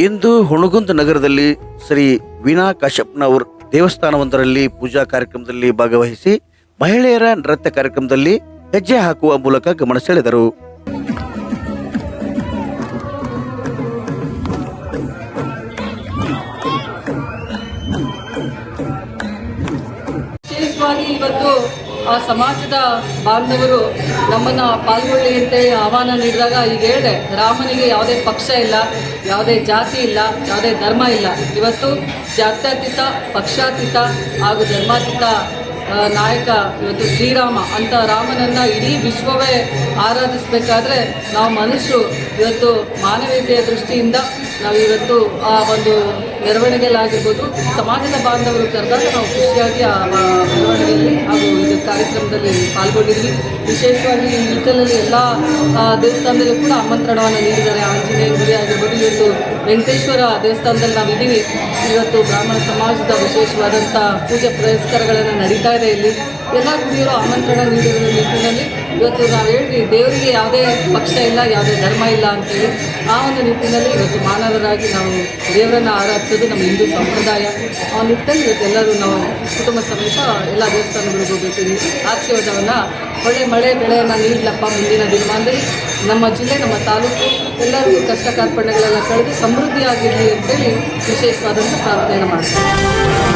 ಇಂದು ಹುಣಗುಂದ ನಗರದಲ್ಲಿ ಶ್ರೀ ವೀಣಾ ಕಾಶ್ಯಪ್ನವರ್ ದೇವಸ್ಥಾನವೊಂದರಲ್ಲಿ ಪೂಜಾ ಕಾರ್ಯಕ್ರಮದಲ್ಲಿ ಭಾಗವಹಿಸಿ ಮಹಿಳೆಯರ ನೃತ್ಯ ಕಾರ್ಯಕ್ರಮದಲ್ಲಿ ಹೆಜ್ಜೆ ಹಾಕುವ ಮೂಲಕ ಗಮನ ಸೆಳೆದರು. ಇವತ್ತು ಆ ಸಮಾಜದ ಬಾಂಧವರು ನಮ್ಮನ್ನು ಪಾಲ್ಗೊಳ್ಳಿ ಅಂತೇಳಿ ಆಹ್ವಾನ ನೀಡಿದಾಗ ಈಗ ಹೇಳಿದೆ, ರಾಮನಿಗೆ ಯಾವುದೇ ಪಕ್ಷ ಇಲ್ಲ, ಯಾವುದೇ ಜಾತಿ ಇಲ್ಲ, ಯಾವುದೇ ಧರ್ಮ ಇಲ್ಲ. ಇವತ್ತು ಜಾತ್ಯತೀತ, ಪಕ್ಷಾತೀತ ಹಾಗೂ ಧರ್ಮಾತೀತ ನಾಯಕ ಇವತ್ತು ಶ್ರೀರಾಮ, ಅಂತ ರಾಮನನ್ನು ಇಡೀ ವಿಶ್ವವೇ ಆರಾಧಿಸಬೇಕಾದ್ರೆ ನಾವು ಮನುಷ್ಯರು ಇವತ್ತು ಮಾನವೀಯತೆಯ ದೃಷ್ಟಿಯಿಂದ ನಾವು ಇವತ್ತು ಆ ಒಂದು ಮೆರವಣಿಗೆಯಲ್ಲಾಗಿರ್ಬೋದು, ಸಮಾಜದ ಬಾಂಧವರು ಕರೆದಾಗ ನಾವು ಖುಷಿಯಾಗಿ ಆ ಮೆರವಣಿಗೆಯಲ್ಲಿ ಹಾಗೂ ಇದು ಕಾರ್ಯಕ್ರಮದಲ್ಲಿ ಪಾಲ್ಗೊಂಡಿದ್ವಿ. ವಿಶೇಷವಾಗಿ ಇಳಕಲಲ್ಲಿ ಎಲ್ಲ ದೇವಸ್ಥಾನದಲ್ಲೂ ಕೂಡ ಆಮಂತ್ರಣವನ್ನು ನೀಡಿದ್ದಾರೆ. ಆಂಜನೇಯ ಗುರಿ ಇವತ್ತು ವೆಂಕಟೇಶ್ವರ ದೇವಸ್ಥಾನದಲ್ಲಿ ನಾವು ಇದ್ದೀವಿ ಇವತ್ತು ಬ್ರಾಹ್ಮಣ ಸಮಾಜದ ವಿಶೇಷವಾದಂಥ ಪೂಜೆ ಪುರಸ್ಕಾರಗಳನ್ನು ನಡೀತಾ ಇದೆ ಇಲ್ಲಿ. ಎಲ್ಲ ಗುಡಿಯರು ಆಮಂತ್ರಣ ನೀಡಿರುವ ನಿಟ್ಟಿನಲ್ಲಿ ಇವತ್ತು ನಾವು ಹೇಳಿದ್ವಿ ದೇವರಿಗೆ ಯಾವುದೇ ಪಕ್ಷ ಇಲ್ಲ, ಯಾವುದೇ ಧರ್ಮ ಇಲ್ಲ ಅಂತೇಳಿ. ಆ ಒಂದು ನಿಟ್ಟಿನಲ್ಲಿ ಇವತ್ತು ಮಾನವರಾಗಿ ನಾವು ದೇವರನ್ನು ಆರಾಧಿಸೋದು ನಮ್ಮ ಹಿಂದೂ ಸಂಪ್ರದಾಯ. ಆ ನಿಟ್ಟಿನಲ್ಲಿ ಇವತ್ತು ಎಲ್ಲರೂ ನಾವು ಕುಟುಂಬ ಸಮೇತ ಎಲ್ಲ ದೇವಸ್ಥಾನಗಳಿಗೆ ಹೋಗ್ಬೇಕು. ಆಶೀರ್ವಾದವನ್ನು ಒಳ್ಳೆ ಮಳೆ ಬೆಳೆಯನ್ನು ನೀಡಲಪ್ಪ ಮುಂದಿನ ದಿನಮಾನದಲ್ಲಿ ನಮ್ಮ ಜಿಲ್ಲೆ, ನಮ್ಮ ತಾಲೂಕು ಎಲ್ಲರಿಗೂ ಕಷ್ಟ ಕಾರ್ಪಣ್ಯಗಳೆಲ್ಲ ಕಳೆದು ಸಮೃದ್ಧಿಯಾಗಿರಲಿ ಅಂತೇಳಿ ವಿಶೇಷವಾದಂಥ ಪ್ರಾರ್ಥನೆಯನ್ನು ಮಾಡ್ತೀವಿ